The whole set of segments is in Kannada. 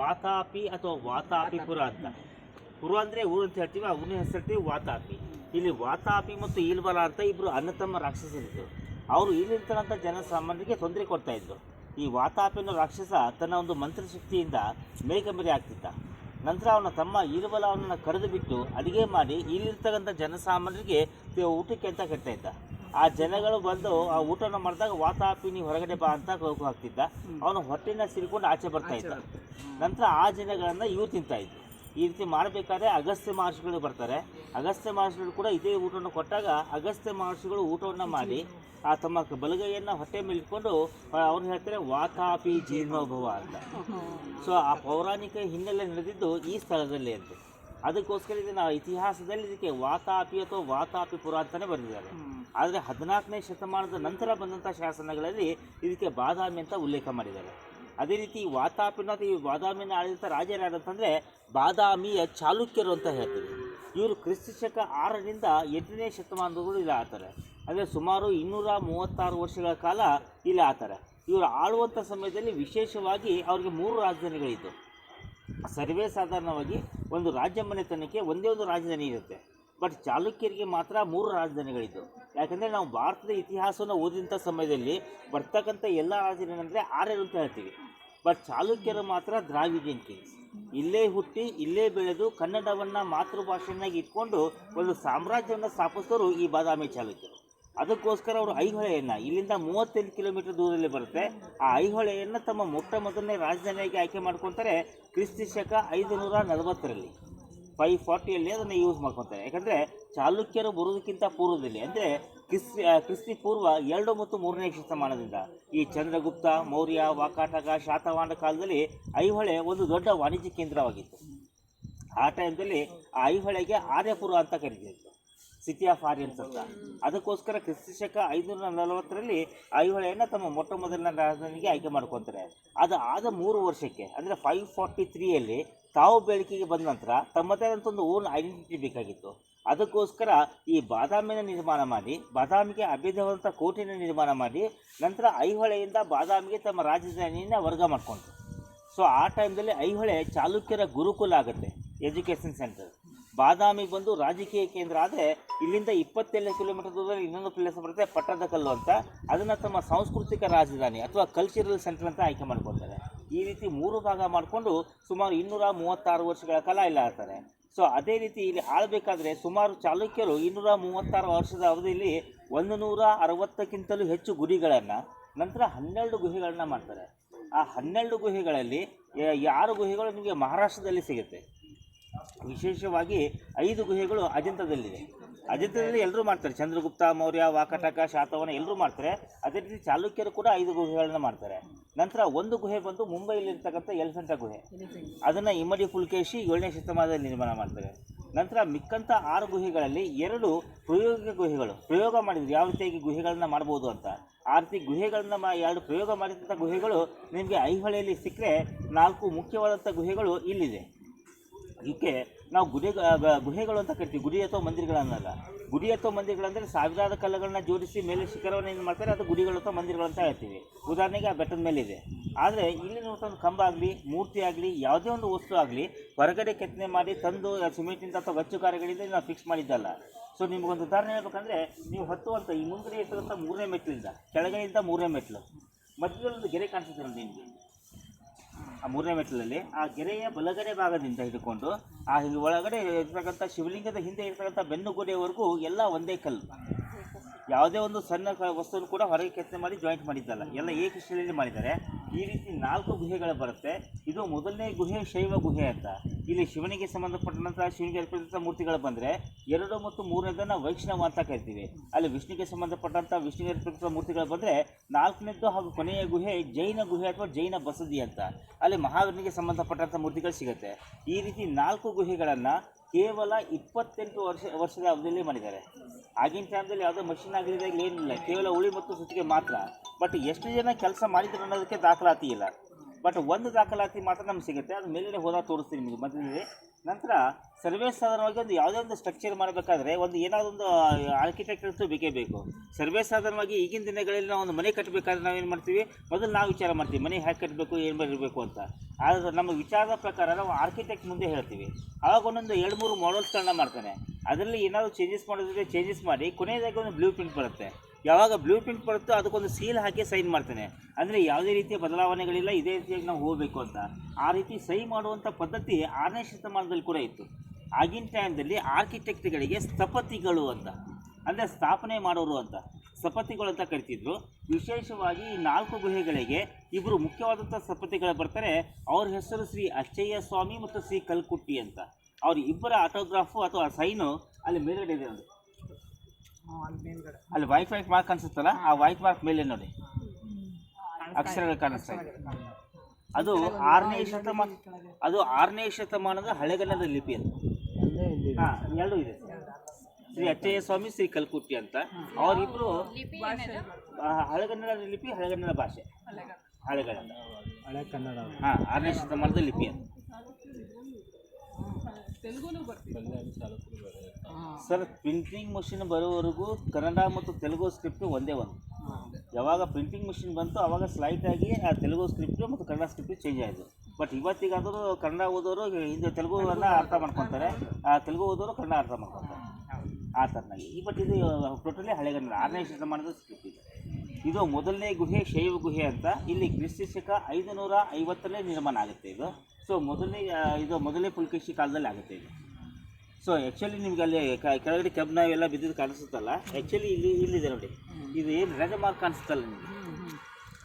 ವಾತಾಪಿ ಅಥವಾ ವಾತಾಪಿಪುರ ಅಂತ. ಪುರ ಅಂದರೆ ಊರು ಅಂತ ಹೇಳ್ತೀವಿ, ಆ ಊರಿನ ಹೆಸರು ಹೇಳ್ತೀವಿ ವಾತಾಪಿ. ಇಲ್ಲಿ ವಾತಾಪಿ ಮತ್ತು ಈಲ್ಬಲ ಅಂತ ಇಬ್ಬರು ಅನ್ನತಮ್ಮ ತಮ್ಮ ರಾಕ್ಷಸರಿದ್ದರು ಅವರು ಇಲ್ಲಿರ್ತಕ್ಕಂಥ ಜನಸಾಮಾನ್ಯರಿಗೆ ತೊಂದರೆ ಕೊಡ್ತಾ ಇದ್ದರು ಈ ವಾತಾಪಿ ಅನ್ನೋ ರಾಕ್ಷಸ ತನ್ನ ಒಂದು ಮಂತ್ರ ಮಂತ್ರಶಕ್ತಿಯಿಂದ ಮೇಘಮರಿ ಆಗ್ತಿದ್ದ ನಂತರ ಅವನ ತಮ್ಮ ಈಲ್ಬಲ ಅವನನ್ನು ಕರೆದು ಬಿಟ್ಟು ಅಡುಗೆ ಮಾಡಿ ಇಲ್ಲಿರ್ತಕ್ಕಂಥ ಜನಸಾಮಾನ್ಯರಿಗೆ ಊಟಕ್ಕೆ ಅಂತ ಕಟ್ತಾ ಇದ್ದ. ಆ ಜನಗಳು ಬಂದು ಆ ಊಟನ ಮಾಡಿದಾಗ ವಾತಾಪಿ ನೀವು ಹೊರಗಡೆ ಬಾ ಅಂತ ಹೋಗು ಹಾಕ್ತಿದ್ದ ಅವನು ಹೊಟ್ಟೆನ ಸಿಲ್ಕೊಂಡು ಆಚೆ ಬರ್ತಾ ಇದ್ದ. ನಂತರ ಆ ಜನಗಳನ್ನು ಇವ್ರು ತಿಂತಾ ಇದ್ರು. ಈ ರೀತಿ ಮಾಡಬೇಕಾದ್ರೆ ಅಗಸ್ತ್ಯ ಮಹರ್ಷಿಗಳು ಬರ್ತಾರೆ. ಅಗಸ್ತ್ಯ ಮಹರ್ಷಿಗಳು ಕೂಡ ಇದೇ ಊಟವನ್ನು ಕೊಟ್ಟಾಗ ಅಗಸ್ತ್ಯ ಮಹರ್ಷಿಗಳು ಊಟವನ್ನು ಮಾಡಿ ಆ ತಮ್ಮ ಬಲಗೈಯನ್ನು ಹೊಟ್ಟೆ ಮೇಲೆ ಇಟ್ಕೊಂಡು ಅವ್ರು ಹೇಳ್ತಾರೆ ವಾತಾಪಿ ಜೀರ್ಣೋಭವ ಅಂತ. ಸೊ ಆ ಪೌರಾಣಿಕ ಹಿನ್ನೆಲೆ ನಡೆದಿದ್ದು ಈ ಸ್ಥಳದಲ್ಲಿ ಅಂತ. ಅದಕ್ಕೋಸ್ಕರ ಇದನ್ನ ಇತಿಹಾಸದಲ್ಲಿ ಇದಕ್ಕೆ ವಾತಾಪಿ ಅಥವಾ ವಾತಾಪಿ ವಾತಾಪಿಪುರ ಅಂತಲೇ ಬರೆದಿದ್ದಾರೆ. ಆದರೆ ಹದಿನಾಲ್ಕನೇ ಶತಮಾನದ ನಂತರ ಬಂದಂಥ ಶಾಸನಗಳಲ್ಲಿ ಇದಕ್ಕೆ ಬಾದಾಮಿ ಅಂತ ಉಲ್ಲೇಖ ಮಾಡಿದ್ದಾರೆ. ಅದೇ ರೀತಿ ವಾತಾಪಿನ ಬಾದಾಮಿನ ಆಳಿದಂಥ ರಾಜರು ಬಾದಾಮಿಯ ಚಾಲುಕ್ಯರು ಅಂತ ಹೇಳ್ತೀವಿ. ಇವರು ಕ್ರಿಸ್ತ ಶಕ ಆರರಿಂದ ಎಂಟನೇ ಶತಮಾನದವರು ಇಲ್ಲಿ ಆತಾರೆ ಅಂದರೆ ಸುಮಾರು ಇನ್ನೂರ ಮೂವತ್ತಾರು ವರ್ಷಗಳ ಕಾಲ ಇಲ್ಲಿ ಆತಾರೆ ಇವರು ಆಳುವಂಥ ಸಮಯದಲ್ಲಿ ವಿಶೇಷವಾಗಿ ಅವರಿಗೆ ಮೂರು ರಾಜಧಾನಿಗಳಿತ್ತು ಸರ್ವೇ ಸಾಧಾರಣವಾಗಿ ಒಂದು ರಾಜ್ಯ ಮನೆತನಕ್ಕೆ ಒಂದೇ ಒಂದು ರಾಜಧಾನಿ ಇರುತ್ತೆ. ಬಟ್ ಚಾಲುಕ್ಯರಿಗೆ ಮಾತ್ರ ಮೂರು ರಾಜಧಾನಿಗಳಿದ್ದು. ಯಾಕಂದರೆ ನಾವು ಭಾರತದ ಇತಿಹಾಸವನ್ನು ಓದಿದಂಥ ಸಮಯದಲ್ಲಿ ಬರ್ತಕ್ಕಂಥ ಎಲ್ಲ ರಾಜಧಾನಿ ಅಂದರೆ ಆರೇಳು ಅಂತ ಹೇಳ್ತೀವಿ. ಬಟ್ ಚಾಲುಕ್ಯರು ಮಾತ್ರ ದ್ರಾವಿಡಿಯನ್ ಕಿಂಗ್ಸ್. ಇಲ್ಲೇ ಹುಟ್ಟಿ, ಇಲ್ಲೇ ಬೆಳೆದು ಕನ್ನಡವನ್ನು ಮಾತೃಭಾಷೆಯನ್ನಾಗಿ ಇಟ್ಕೊಂಡು ಒಂದು ಸಾಮ್ರಾಜ್ಯವನ್ನು ಸ್ಥಾಪಿಸೋರು ಈ ಬಾದಾಮಿ ಚಾಲುಕ್ಯರು. ಅದಕ್ಕೋಸ್ಕರ ಅವರು ಐಹೊಳೆಯನ್ನು, ಇಲ್ಲಿಂದ ಮೂವತ್ತೆಂಟು ಕಿಲೋಮೀಟರ್ ದೂರದಲ್ಲಿ ಬರುತ್ತೆ. ಆ ಐಹೊಳೆಯನ್ನು ತಮ್ಮ ಮೊಟ್ಟ ಮೊದಲನೇ ರಾಜಧಾನಿಯಾಗಿ ಆಯ್ಕೆ ಮಾಡ್ಕೊತಾರೆ ಕ್ರಿಸ್ತಿ ಶಕ ಐದು ನೂರ ನಲವತ್ತರಲ್ಲಿ. ಫೈವ್ ಫಾರ್ಟಿಯಲ್ಲಿ ಅದನ್ನು ಯೂಸ್ ಮಾಡ್ಕೊತಾರೆ. ಯಾಕಂದರೆ ಚಾಲುಕ್ಯರು ಬರೋದಕ್ಕಿಂತ ಪೂರ್ವದಲ್ಲಿ, ಅಂದರೆ ಕ್ರಿಸ್ತಿ ಕ್ರಿಸ್ತಿ ಪೂರ್ವ ಎರಡು ಮತ್ತು ಮೂರನೇ ಶತಮಾನದಿಂದ ಈ ಚಂದ್ರಗುಪ್ತ, ಮೌರ್ಯ, ವಾಕಾಟಕ, ಶಾತವಾಹನ ಕಾಲದಲ್ಲಿ ಐಹೊಳೆ ಒಂದು ದೊಡ್ಡ ವಾಣಿಜ್ಯ ಕೇಂದ್ರವಾಗಿತ್ತು. ಆ ಟೈಮ್ದಲ್ಲಿ ಆ ಐಹೊಳೆಗೆ ಆರ್ಯಪುರ ಅಂತ ಕರೀತಿದ್ರು ಸಿಟಿ ಆಫ್ ಆರ್ಯನ್ಸ್ ಅಂತ. ಅದಕ್ಕೋಸ್ಕರ ಕ್ರಿಸ್ತಿ ಶಕ ಐದುನೂರ ನಲವತ್ತರಲ್ಲಿ ಐಹೊಳೆಯನ್ನು ತಮ್ಮ ಮೊಟ್ಟ ಮೊದಲನೇ ರಾಜಧಾನಿಗೆ ಆಯ್ಕೆ ಮಾಡ್ಕೊತಾರೆ. ಅದು ಆದ ಮೂರು ವರ್ಷಕ್ಕೆ, ಅಂದರೆ ಫೈವ್ ಫಾರ್ಟಿ ತ್ರೀಯಲ್ಲಿ ತಾವು ಬೆಳಕಿಗೆ ಬಂದ ನಂತರ ತಮ್ಮದೇ ಆದಂಥ ಒಂದು ಓನ್ ಐಡೆಂಟಿಟಿ ಬೇಕಾಗಿತ್ತು. ಅದಕ್ಕೋಸ್ಕರ ಈ ಬಾದಾಮಿನ ನಿರ್ಮಾಣ ಮಾಡಿ, ಬಾದಾಮಿಗೆ ಅಭೇದವಾದಂಥ ಕೋಟೆಯನ್ನು ನಿರ್ಮಾಣ ಮಾಡಿ, ನಂತರ ಐಹೊಳೆಯಿಂದ ಬಾದಾಮಿಗೆ ತಮ್ಮ ರಾಜಧಾನಿಯನ್ನು ವರ್ಗ ಮಾಡಿಕೊಂಡ್ರು. ಸೊ ಆ ಟೈಮ್ದಲ್ಲಿ ಐಹೊಳೆ ಚಾಲುಕ್ಯರ ಗುರುಕುಲ ಆಗುತ್ತೆ, ಎಜುಕೇಷನ್ ಸೆಂಟರ್. ಬಾದಾಮಿಗೆ ಬಂದು ರಾಜಕೀಯ ಕೇಂದ್ರ ಆದರೆ ಇಲ್ಲಿಂದ ಇಪ್ಪತ್ತೆರಡು ಕಿಲೋಮೀಟರ್ ದೂರದಲ್ಲಿ ಇನ್ನೊಂದು ಪ್ಲೇಸ್ ಬರುತ್ತೆ ಪಟ್ಟದಕಲ್ಲು ಅಂತ. ಅದನ್ನು ತಮ್ಮ ಸಾಂಸ್ಕೃತಿಕ ರಾಜಧಾನಿ ಅಥವಾ ಕಲ್ಚರಲ್ ಸೆಂಟರ್ ಅಂತ ಆಯ್ಕೆ ಮಾಡ್ಕೊತಾರೆ ಈ ರೀತಿ ಮೂರು ಭಾಗ ಮಾಡಿಕೊಂಡು ಸುಮಾರು ಇನ್ನೂರ ಮೂವತ್ತಾರು ವರ್ಷಗಳ ಕಾಲ ಇಲ್ಲ ಆಡ್ತಾರೆ ಸೊ ಅದೇ ರೀತಿ ಇಲ್ಲಿ ಆಳಬೇಕಾದ್ರೆ ಸುಮಾರು ಚಾಲುಕ್ಯರು ಇನ್ನೂರ ಮೂವತ್ತಾರು ವರ್ಷದ ಅವಧಿಯಲ್ಲಿ ಒಂದು ನೂರ ಅರವತ್ತಕ್ಕಿಂತಲೂ ಹೆಚ್ಚು ಗುರಿಗಳನ್ನು ನಂತರ ಹನ್ನೆರಡು ಗುಹೆಗಳನ್ನ ಮಾಡ್ತಾರೆ. ಆ ಹನ್ನೆರಡು ಗುಹೆಗಳಲ್ಲಿ ಆರು ಗುಹೆಗಳು ನಿಮಗೆ ಮಹಾರಾಷ್ಟ್ರದಲ್ಲಿ ಸಿಗುತ್ತೆ. ವಿಶೇಷವಾಗಿ ಐದು ಗುಹೆಗಳು ಅಜಂತದಲ್ಲಿದೆ ಅಜಂತದಲ್ಲಿ ಎಲ್ಲರೂ ಮಾಡ್ತಾರೆ. ಚಂದ್ರಗುಪ್ತ, ಮೌರ್ಯ, ವಾಕಟಕ, ಶಾತವನ ಎಲ್ಲರೂ ಮಾಡ್ತಾರೆ. ಅದೇ ರೀತಿ ಚಾಲುಕ್ಯರು ಕೂಡ ಐದು ಗುಹೆಗಳನ್ನ ಮಾಡ್ತಾರೆ. ನಂತರ ಒಂದು ಗುಹೆ ಬಂದು ಮುಂಬೈಲಿರ್ತಕ್ಕಂಥ ಎಲಿಫೆಂಟ ಗುಹೆ. ಅದನ್ನು ಇಮ್ಮಡಿ ಪುಲ್ಕೇಶಿ ಏಳನೇ ಶತಮಾನದಲ್ಲಿ ನಿರ್ಮಾಣ ಮಾಡ್ತಾರೆ. ನಂತರ ಮಿಕ್ಕಂಥ ಆರು ಗುಹೆಗಳಲ್ಲಿ ಎರಡು ಪ್ರಯೋಗಿಕ ಗುಹೆಗಳು. ಪ್ರಯೋಗ ಮಾಡಿದ್ರು. ಯಾವ ರೀತಿಯಾಗಿ ಗುಹೆಗಳನ್ನ ಮಾಡ್ಬೋದು ಅಂತ. ಆ ರೀತಿ ಗುಹೆಗಳನ್ನ ಮಾ ಎರಡು ಪ್ರಯೋಗ ಮಾಡಿದಂಥ ಗುಹೆಗಳು ನಿಮಗೆ ಐಹೊಳೆಯಲ್ಲಿ ಸಿಕ್ಕರೆ ನಾಲ್ಕು ಮುಖ್ಯವಾದಂಥ ಗುಹೆಗಳು ಇಲ್ಲಿದೆ. ಇದಕ್ಕೆ ನಾವು ಗುಡಿ ಗುಹೆಗಳು ಅಂತ ಕರಿತೀವಿ. ಗುಡಿ ಅಥವಾ ಮಂದಿರಗಳನ್ನಲ್ಲ. ಗುಡಿ ಅಥವಾ ಮಂದಿರಗಳಂದರೆ ಸಾವಿರಾರು ಕಲ್ಲುಗಳನ್ನ ಜೋಡಿಸಿ ಮೇಲೆ ಶಿಖರವನ್ನು ಏನು ಮಾಡ್ತಾರೆ? ಅದು ಗುಡಿಗಳು ಅಥವಾ ಮಂದಿರಗಳು ಅಂತ ಹೇಳ್ತೀವಿ. ಉದಾಹರಣೆಗೆ ಆ ಬೆಟ್ಟದ ಮೇಲೆ ಇದೆ ಆದರೆ ಇಲ್ಲಿ ಒಂದು ಕಂಬ ಆಗಲಿ, ಮೂರ್ತಿ ಆಗಲಿ, ಯಾವುದೇ ಒಂದು ವಸ್ತು ಆಗಲಿ, ಹೊರಗಡೆ ಕೆತ್ತನೆ ಮಾಡಿ ತಂದು ಸಿಮೆಂಟಿಂದ ಅಥವಾ ಗಚ್ಚು ಕಾರ್ಯಗಳಿಂದ ನಾವು ಫಿಕ್ಸ್ ಮಾಡಿದ್ದಲ್ಲ. ಸೊ ನಿಮಗೊಂದು ಉದಾಹರಣೆ ಹೇಳ್ಬೇಕಂದ್ರೆ, ನೀವು ಹತ್ತುವಂಥ ಈ ಮುಂದೆ ಇರ್ತಕ್ಕಂಥ ಮೂರನೇ ಮೆಟ್ಲಿಂದ ಕೆಳಗಡೆಯಿಂದ ಮೂರನೇ ಮೆಟ್ಲು ಮಧ್ಯದಲ್ಲಿ ಒಂದು ಗೆರೆ ಕಾಣಿಸುತ್ತೆ ನಿಮಗೆ ಆ ಮೂರನೇ ಮೆಟ್ಟಲಲ್ಲಿ ಆ ಗೆರೆಯ ಬಲಗಡೆ ಭಾಗದಿಂದ ಹಿಡ್ಕೊಂಡು ಆ ಒಳಗಡೆ ಇರ್ತಕ್ಕಂಥ ಶಿವಲಿಂಗದ ಹಿಂದೆ ಇರ್ತಕ್ಕಂಥ ಬೆನ್ನುಗುಡೆವರೆಗೂ ಎಲ್ಲ ಒಂದೇ ಕಲ್ಲು. ಯಾವುದೇ ಒಂದು ಸಣ್ಣ ವಸ್ತುವನ್ನು ಕೂಡ ಹೊರಗೆ ಕೆತ್ತನೆ ಮಾಡಿ ಜಾಯಿಂಟ್ ಮಾಡಿದ್ದಲ್ಲ. ಎಲ್ಲ ಏಕಶಿಲೆಯಲ್ಲಿ ಮಾಡಿದ್ದಾರೆ. ಈ ರೀತಿ ನಾಲ್ಕು ಗುಹೆಗಳು ಬರುತ್ತೆ. ಇದು ಮೊದಲನೇ ಗುಹೆ ಶೈವ ಗುಹೆ ಅಂತ. ಇಲ್ಲಿ ಶಿವನಿಗೆ ಸಂಬಂಧಪಟ್ಟಂತಹ ಶಿವನಿಗೆ ಅರ್ಪಿಸಿದಂಥ ಮೂರ್ತಿಗಳು ಬಂದರೆ ಎರಡು ಮತ್ತು ಮೂರನೇದನ್ನು ವೈಷ್ಣವ ಅಂತ ಕರಿತೀವಿ. ಅಲ್ಲಿ ವಿಷ್ಣುಗೆ ಸಂಬಂಧಪಟ್ಟಂಥ ವಿಷ್ಣುಗೆ ಅರ್ಪಿಸಿದ ಮೂರ್ತಿಗಳು ಬಂದರೆ ನಾಲ್ಕನೇದ್ದು ಹಾಗೂ ಕೊನೆಯ ಗುಹೆ ಜೈನ ಗುಹೆ ಅಥವಾ ಜೈನ ಬಸದಿ ಅಂತ. ಅಲ್ಲಿ ಮಹಾವೀರನಿಗೆ ಸಂಬಂಧಪಟ್ಟಂಥ ಮೂರ್ತಿಗಳು ಸಿಗುತ್ತೆ. ಈ ರೀತಿ ನಾಲ್ಕು ಗುಹೆಗಳನ್ನು ಕೇವಲ ಇಪ್ಪತ್ತೆಂಟು ವರ್ಷ, ವರ್ಷದ ಅವಧಿಯಲ್ಲಿ ಮಾಡಿದ್ದಾರೆ. ಆಗಿನ ಟೈಮ್ದಲ್ಲಿ ಯಾವುದೋ ಮಷಿನ್ ಆಗಿರೋದಾಗಲಿ ಏನಿಲ್ಲ. ಕೇವಲ ಉಳಿ ಮತ್ತು ಸುತ್ತಿಗೆ ಮಾತ್ರ. ಬಟ್ ಎಷ್ಟು ಜನ ಕೆಲಸ ಮಾಡಿದ್ರು ಅನ್ನೋದಕ್ಕೆ ದಾಖಲಾತಿ ಇಲ್ಲ. ಬಟ್ ಒಂದು ದಾಖಲಾತಿ ಮಾತ್ರ ನಮ್ಗೆ ಸಿಗುತ್ತೆ. ಅದು ಮೇಲೆ ಹೋದಾಗ ತೋರಿಸ್ತೀನಿ ನಿಮಗೆ. ಮೊದಲಿಗೆ ನಂತರ ಸರ್ವೇ ಸಾಧನವಾಗಿ ಒಂದು ಯಾವುದೇ ಒಂದು ಸ್ಟ್ರಕ್ಚರ್ ಮಾಡಬೇಕಾದ್ರೆ ಒಂದು ಏನಾದೊಂದು ಒಂದು ಬೇಕೇ ಬೇಕು. ಸರ್ವೇ ಸಾಧನವಾಗಿ ಈಗಿನ ದಿನಗಳಲ್ಲಿ ನಾವು ಒಂದು ಮನೆ ಕಟ್ಟಬೇಕಾದ್ರೆ ನಾವೇನು ಮಾಡ್ತೀವಿ? ಮೊದಲು ನಾವು ವಿಚಾರ ಮಾಡ್ತೀವಿ. ಮನೆ ಹೇಗೆ ಕಟ್ಟಬೇಕು ಏನು ಮಾಡಿರಬೇಕು ಅಂತ. ಆದರೆ ನಮ್ಮ ವಿಚಾರದ ಪ್ರಕಾರ ನಾವು ಆರ್ಕಿಟೆಕ್ಟ್ ಮುಂದೆ ಹೇಳ್ತೀವಿ. ಆವಾಗ ಒಂದೊಂದು ಎರಡು ಮೂರು ಮಾಡಲ್ಸ್ಗಳನ್ನ ಮಾಡ್ತಾನೆ. ಅದರಲ್ಲಿ ಏನಾದರೂ ಚೇಂಜಸ್ ಮಾಡೋದಿದ್ರೆ ಚೇಂಜಸ್ ಮಾಡಿ, ಕೊನೆಯದಾಗಿ ಒಂದು ಬ್ಲೂ ಪ್ರಿಂಟ್ ಬರುತ್ತೆ. ಯಾವಾಗ ಬ್ಲೂ ಪ್ರಿಂಟ್ ಬರುತ್ತೋ ಅದಕ್ಕೊಂದು ಸೀಲ್ ಹಾಕಿ ಸೈನ್ ಮಾಡ್ತಾನೆ. ಅಂದರೆ ಯಾವುದೇ ರೀತಿಯ ಬದಲಾವಣೆಗಳಿಲ್ಲ, ಇದೇ ರೀತಿಯಾಗಿ ನಾವು ಹೋಗಬೇಕು ಅಂತ. ಆ ರೀತಿ ಸಹಿ ಮಾಡುವಂಥ ಪದ್ಧತಿ ಆರನೇ ಶತಮಾನದಲ್ಲಿ ಕೂಡ ಇತ್ತು. ಆಗಿನ ಟೈಮ್ದಲ್ಲಿ ಆರ್ಕಿಟೆಕ್ಟ್ಗಳಿಗೆ ಸ್ಥಪತಿಗಳು ಅಂತ. ಅಂದರೆ ಸ್ಥಾಪನೆ ಮಾಡೋರು ಅಂತ. ಸ್ಥಪತಿಗಳು ಅಂತ ಕರಿತಿದ್ರು. ವಿಶೇಷವಾಗಿ ಈ ನಾಲ್ಕು ಗುಹೆಗಳಿಗೆ ಇಬ್ಬರು ಮುಖ್ಯವಾದಂಥ ಸಪತಿಗಳು ಬರ್ತಾರೆ. ಅವ್ರ ಹೆಸರು ಶ್ರೀ ಅಚ್ಚಯ್ಯ ಸ್ವಾಮಿ ಮತ್ತು ಶ್ರೀ ಕಲ್ಕುಟ್ಟಿ ಅಂತ. ಅವ್ರ ಇಬ್ಬರ ಆಟೋಗ್ರಾಫು ಅಥವಾ ಸೈನು ಅಲ್ಲಿ ಮೇಲ್ಗಡೆ ಇದೆ. ಅಲ್ಲಿ ವೈಟ್ ವೈಟ್ ಮಾರ್ಕ್ ಅನ್ಸುತ್ತಲ್ಲ ಆ ವೈಟ್ ಮಾರ್ಕ್ ಮೇಲೆ ನೋಡಿ. ಅಕ್ಷರಗಳು ಕಾಣಿಸ್ತಾ ಇದೆ. ಅದು ಆರನೇ ಶತಮಾನ ಅದು ಆರನೇ ಶತಮಾನದ ಹಳೆಗನ್ನಡ ಲಿಪಿ ಅದು. ಹಾ ಎರಡು ಇದೆ. ಶ್ರೀ ಅಚ್ಚಯ್ಯ ಸ್ವಾಮಿ ಶ್ರೀ ಕಲ್ಕುಟ್ಟಿ ಅಂತ. ಅವರಿಬ್ರು ಆ, ಹಳೆಗನ್ನಡ ಲಿಪಿ ಹಳೆಗನ್ನಡ ಭಾಷೆ. ಹಳೆಗನ್ನಡ. ಹಳೆ ಕನ್ನಡ. ಹಾ ಆರನೇ ಶತಮಾನದ ಲಿಪಿ ಅದು. ಸರ್ ಪ್ರಿಂಟಿಂಗ್ ಮಷಿನ್ ಬರೋವರೆಗೂ ಕನ್ನಡ ಮತ್ತು ತೆಲುಗು ಸ್ಕ್ರಿಪ್ಟ್ ಒಂದೇ ಒಂದು. ಯಾವಾಗ ಪ್ರಿಂಟಿಂಗ್ ಮಷಿನ್ ಬಂತು ಆವಾಗ ಸ್ಲೈಟ್ ಆಗಿ ಆ ತೆಲುಗು ಸ್ಕ್ರಿಪ್ಟ್ ಮತ್ತು ಕನ್ನಡ ಸ್ಕ್ರಿಪ್ಟ್ ಚೇಂಜ್ ಆಯಿತು. ಬಟ್ ಇವತ್ತಿಗಾದರೂ ಕನ್ನಡ ಓದೋರು ಹಿಂದೆ ತೆಲುಗುವನ್ನ ಅರ್ಥ ಮಾಡ್ಕೊತಾರೆ. ಆ ತೆಲುಗು ಓದೋರು ಕನ್ನಡ ಅರ್ಥ ಮಾಡ್ಕೊತಾರೆ. ಆ ಥರನಾಗಿ ಈ ಬಟ್ ಇದು ಟೋಟಲಿ ಹಳೆಗನ್ನಡ ಆರನೇ ಶತಮಾನದ ಸ್ಕ್ರಿಪ್ಟ್ ಇದೆ. ಇದು ಮೊದಲನೇ ಗುಹೆ, ಶೈವ ಗುಹೆ ಅಂತ ಇಲ್ಲಿ ಕ್ರಿಸ್ತಿಶಕ ಐದು ನೂರ ಐವತ್ತನೇ ನಿರ್ಮಾಣ ಆಗುತ್ತೆ ಇದು. ಸೊ ಮೊದಲನೇ ಇದು ಮೊದಲನೇ ಪುಲ್ಕೇಶಿ ಕಾಲದಲ್ಲಿ ಆಗುತ್ತೆ ಇದು. ಸೊ ಆ್ಯಕ್ಚುಲಿ ನಿಮ್ಗೆ ಅಲ್ಲಿ ಕ- ಕೆಳಗಡೆ ಕಬ್ಬನ ನಾವೆಲ್ಲ ಬಿದ್ದಿದ್ದು ಕಾಣಿಸುತ್ತಲ್ಲ? ಆ್ಯಕ್ಚುಲಿ ಇಲ್ಲಿ ಇಲ್ಲಿದೆ ನೋಡಿ. ಇದು ಏನು ರೆಡ್ ಮಾರ್ಕ್ ಕಾಣಿಸುತ್ತಲ್ಲ ನಿಮಗೆ?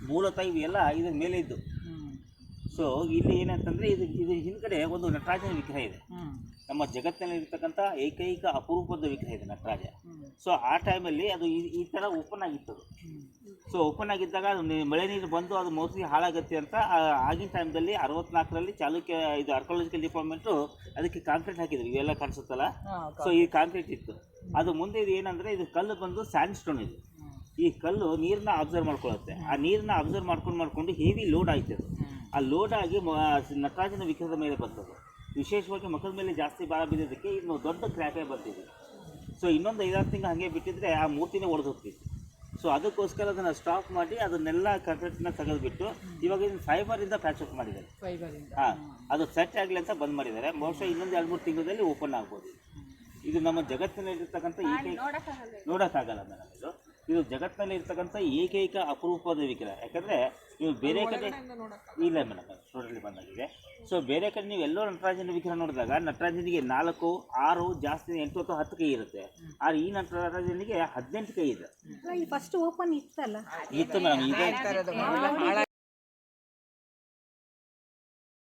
ಮೂಲತಃ ಇವೆಲ್ಲ ಇದ್ರ ಮೇಲೆ ಇದ್ದು. ಸೊ ಇಲ್ಲಿ ಏನಂತಂದರೆ ಇದು ಇದು ಹಿಂದ್ಗಡೆ ಒಂದು ನಟರಾಜನ ವಿಗ್ರಹ ಇದೆ. ನಮ್ಮ ಜಗತ್ತಿನಲ್ಲಿ ಇರ್ತಕ್ಕಂಥ ಏಕೈಕ ಅಪರೂಪದ ವಿಗ್ರಹ ಇದೆ ನಟರಾಜ. ಸೊ ಆ ಟೈಮಲ್ಲಿ ಅದು ಈ ಈ ಥರ ಓಪನ್ ಆಗಿತ್ತು ಅದು. ಸೊ ಓಪನ್ ಆಗಿದ್ದಾಗ ಅದು ನೀ- ಮಳೆ ನೀರು ಬಂದು ಅದು ಮೋಸ್ಟ್ಲಿ ಹಾಳಾಗುತ್ತೆ ಅಂತ ಆ, ಆಗಿನ ಟೈಮ್ದಲ್ಲಿ ಅರವತ್ನಾಲ್ಕರಲ್ಲಿ ಚಾಲುಕ್ಯ ಇದು ಆರ್ಕಾಲಜಿಕಲ್ ಡಿಪಾರ್ಟ್ಮೆಂಟು ಅದಕ್ಕೆ ಕಾಂಕ್ರೀಟ್ ಹಾಕಿದ್ರು. ಇವೆಲ್ಲ ಕಾಣಿಸುತ್ತಲ್ಲ? ಸೊ ಈ ಕಾಂಕ್ರೀಟ್ ಇತ್ತು. ಅದು ಮುಂದೆ ಇದು ಏನಂದರೆ ಇದು ಕಲ್ಲು ಬಂದು ಸ್ಯಾಂಡ್ ಸ್ಟೋನ್ ಇದು. ಈ ಕಲ್ಲು ನೀರನ್ನ ಅಬ್ಸರ್ವ್ ಮಾಡ್ಕೊಳ್ಳುತ್ತೆ. ಆ ನೀರನ್ನ ಅಬ್ಸರ್ವ್ ಮಾಡ್ಕೊಂಡು ಮಾಡ್ಕೊಂಡು ಹೆವಿ ಲೋಡ್ ಆಯ್ತು ಅದು. ಆ ಲೋಡ್ ಆಗಿ ಮ- ನಟರಾಜನ ವಿಗ್ರಹದ ಮೇಲೆ ಬರ್ತದೆ ವಿಶೇಷವಾಗಿ ಮಕ್ಕಳ ಮೇಲೆ ಜಾಸ್ತಿ ಭಾರ ಬಿದ್ದಿದ್ದಕ್ಕೆ ಇನ್ನು ದೊಡ್ಡ ಕ್ರ್ಯಾಕೇ ಬರ್ತಿದೆ ಸೊ ಇನ್ನೊಂದು ಐದಾರು ತಿಂಗಳು ಹಾಗೆ ಬಿಟ್ಟಿದ್ರೆ ಆ ಮೂರ್ತಿನೇ ಒಡೆದು ಹೋಗ್ತಿತ್ತು ಸೊ ಅದಕ್ಕೋಸ್ಕರ ಅದನ್ನು ಸ್ಟಾಪ್ ಮಾಡಿ ಅದನ್ನೆಲ್ಲ ಕನ್ಸ್ಟ್ರಕ್ಷನ್ನ ತೆಗೆದುಬಿಟ್ಟು ಇವಾಗ ಇದನ್ನು ಫೈಬರಿಂದ ಅಪ್ ಮಾಡಿದ್ದಾರೆ. ಹಾಂ ಅದು ಸೆಟ್ ಆಗಲಿ ಅಂತ ಬಂದ್ ಮಾಡಿದ್ದಾರೆ. ಬಹುಶಃ ಇನ್ನೊಂದು ಎರಡು ಮೂರು ತಿಂಗಳಲ್ಲಿ ಓಪನ್ ಆಗ್ಬೋದು. ಇದು ನಮ್ಮ ಜಗತ್ತಿನಲ್ಲಿರ್ತಕ್ಕಂಥ ಏಕೈಕ ನೋಡೋಕ್ಕಾಗಲ್ಲ ಮೇಡಮ್ ಇದು. ಇದು ಜಗತ್ತಿನಲ್ಲಿ ಇರ್ತಕ್ಕಂಥ ಏಕೈಕ ಅಪರೂಪದ ವಿಗ್ರಹ. ಯಾಕಂದರೆ ನೀವು ಬೇರೆ ಕಡೆ ಇಲ್ಲ ಮೇಡಮ್ ಟೋಟಲಿ ಬಂದಾಗಿದೆ. ಸೊ ಬೇರೆ ಕಡೆ ನೀವು ಎಲ್ಲೋ ನಟರಾಜನ ವಿಗ್ರಹ ನೋಡಿದಾಗ ನಟರಾಜನಿಗೆ ನಾಲ್ಕು ಆರು ಜಾಸ್ತಿ ಎಂಟು ಅಥವಾ ಹತ್ತು ಕೈ ಇರುತ್ತೆ. ಆದರೆ ಈ ನಟರಾಜನಿಗೆ ಹದಿನೆಂಟು ಕೈ ಇದೆ. ಫಸ್ಟ್ ಓಪನ್ ಇತ್ತಲ್ಲ? ಇತ್ತು ಮೇಡಮ್ ಈಗ